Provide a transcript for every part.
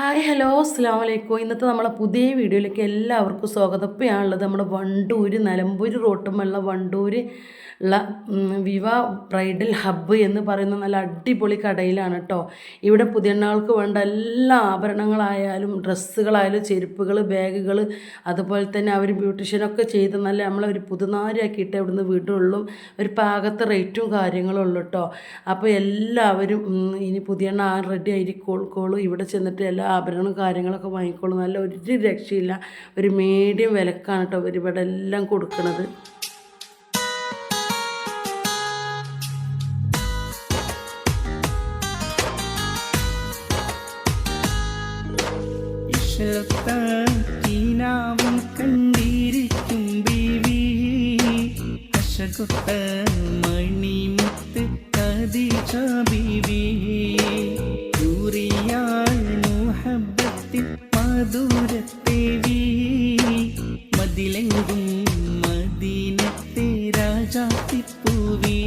Hi hello അസ്സാം വലൈക്കും ഇന്നത്തെ നമ്മളെ പുതിയ വീഡിയോയിലേക്ക് എല്ലാവർക്കും സ്വാഗതം. ഇപ്പോഴാണുള്ളത് നമ്മുടെ വണ്ടൂര് നിലമ്പൂര് റോട്ടുമുള്ള വണ്ടൂര് ഉള്ള വിവ ബ്രൈഡൽ ഹബ്ബ് എന്ന് പറയുന്ന നല്ല അടിപൊളി കടയിലാണ് കേട്ടോ ഇവിടെ പുതിയണ്ണാൾക്ക് വേണ്ട എല്ലാ ആഭരണങ്ങളായാലും ഡ്രസ്സുകളായാലും ചെരുപ്പുകൾ ബാഗുകൾ അതുപോലെ തന്നെ അവർ ബ്യൂട്ടീഷ്യനൊക്കെ ചെയ്ത് നല്ല നമ്മളെ ഒരു പുതുനാരിയാക്കിയിട്ട് ഇവിടുന്ന് വിടുള്ളൂ. ഒരു പാകത്തെ റേറ്റും കാര്യങ്ങളും ഉള്ളു കേട്ടോ അപ്പോൾ എല്ലാവരും ഇനി പുതിയ ആ റെഡി ആയിരിക്കോൾക്കോളും ഇവിടെ ചെന്നിട്ട് എല്ലാ ആഭരണങ്ങളും കാര്യങ്ങളൊക്കെ വാങ്ങിക്കോളൂ. നല്ല ഒരു രക്ഷയില്ല. ഒരു മീഡിയം വിലക്കാണ് കേട്ടോ ഇവരിവിടെ എല്ലാം കൊടുക്കുന്നത് കണ്ടിരിക്കും മണിമുത്ത് കദിജ ബീവി മധുരത്തേവി. മതിലെങ്കും മദീനത്തെ രാജാത്തിപ്പൂവി.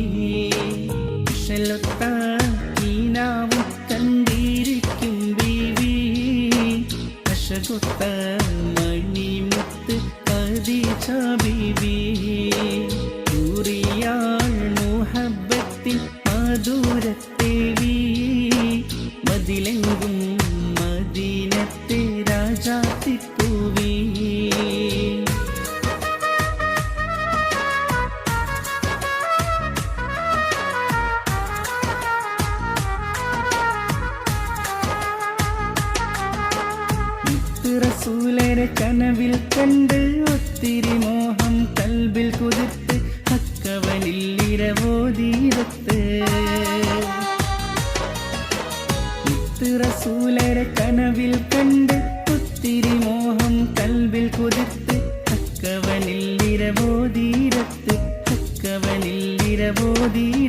ഈനാവും കണ്ടിരിക്കും ബീവി. കശകൊത്ത മണിമുത്ത് കദിജ ബീവി. ൂറിയാൾ മുഹബത്തിൽ മധുരത്തേവി. മതിലെങ്കും റസൂലരെ കനവിൽ കണ്ട് ഒത്തിരി മോഹം കൽബിൽ കുതിർത്ത് അക്കവനിൽ ഇരവോതീരത്ത് റസൂലരെ കനവിൽ കണ്ട് ഒത്തിരി മോഹം കൽബിൽ കുതിർത്ത് അക്കവനിൽ ഇരവോതീരത്ത് അക്കവനിൽ ഇരവോതീരത്ത്